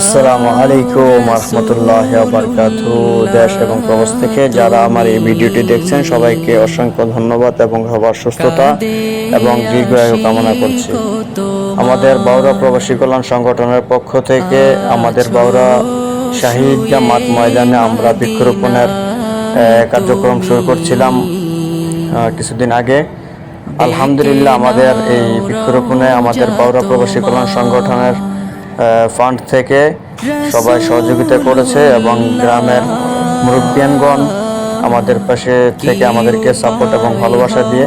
আসসালামু আলাইকুম রহমতুল্লাহ বারকাত দেশ এবং প্রবাস থেকে যারা আমার এই ভিডিওটি দেখছেন সবাইকে অসংখ্য ধন্যবাদ এবং সবার সুস্থতা এবং দীর্ঘায়ু কামনা করছি। আমাদের বাউরা প্রবাসী কল্যাণ সংগঠনের পক্ষ থেকে আমাদের বাউরা শাহিদ জামাত ময়দানে আমরা বৃক্ষরোপণের কার্যক্রম শুরু করছিলাম কিছুদিন আগে। আলহামদুলিল্লাহ আমাদের এই বৃক্ষরোপণে আমাদের বাউরা প্রবাসী কল্যাণ সংগঠনের ফান্ড থেকে সবাই সহযোগিতা করেছে এবং গ্রামের মুরব্বিয়ানগণ আমাদের পাশে থেকে আমাদেরকে সাপোর্ট এবং ভালোবাসা দিয়ে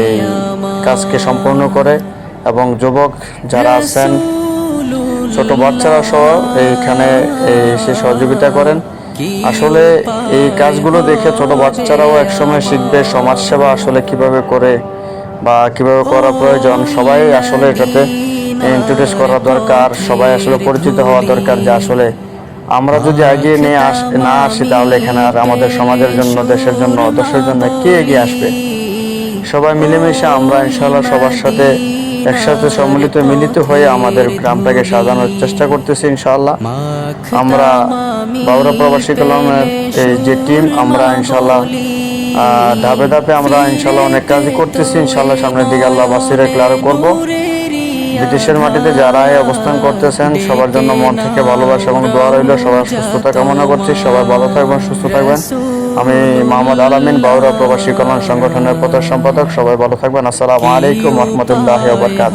এই কাজকে সম্পূর্ণ করে এবং যুবক যারা আছেন, ছোট বাচ্চারা সহ এইখানে এসে সহযোগিতা করেন। আসলে এই কাজগুলো দেখে ছোট বাচ্চারাও একসময় শিখবে, সমাজসেবা আসলে কীভাবে করে বা কীভাবে করা প্রয়োজন, সবাই আসলে এটাতে ইন্ট্রোডিউস করা দরকার, সবাই আসলে পরিচিত হওয়া দরকার যে আসলে আমরা যদি এগিয়ে নিয়ে আস, না আসি তাহলে এখানে আর আমাদের সমাজের জন্য, দেশের জন্য দেশের জন্য কে এগিয়ে আসবে? সবাই মিলেমিশে আমরা ইনশাল্লাহ সবার সাথে একসাথে সম্মিলিত, মিলিত হয়ে আমাদের গ্রামটাকে সাজানোর চেষ্টা করতেছি ইনশাআল্লাহ। আমরা বাউরা প্রবাসী কলামের যে টিম আমরা ইনশাল্লাহ ধাপে ধাপে আমরা ইনশাল্লাহ অনেক কাজই করতেছি। ইনশাল্লাহ সামনের দিকে আল্লাহ বাসির আরও করব। বিদেশের মাটিতে যারা এই অবস্থান করতেছেন, সবার জন্য মন থেকে ভালোবাসা এবং দোয়া রইল। সবার সুস্থতা কামনা করছি। সবাই ভালো থাকবেন, সুস্থ থাকবেন। আমি মোহাম্মদ আলামিন, বাউরা প্রবাসী কল্যাণ সংগঠনের প্রধান সম্পাদক। সবাই ভালো থাকবেন। আসসালামু আলাইকুম রহমতুল্লাহ বরকাত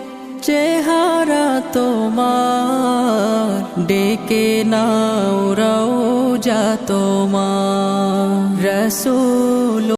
চেহারা তোমার ডেকে নাও রও যা তোমার। রসুল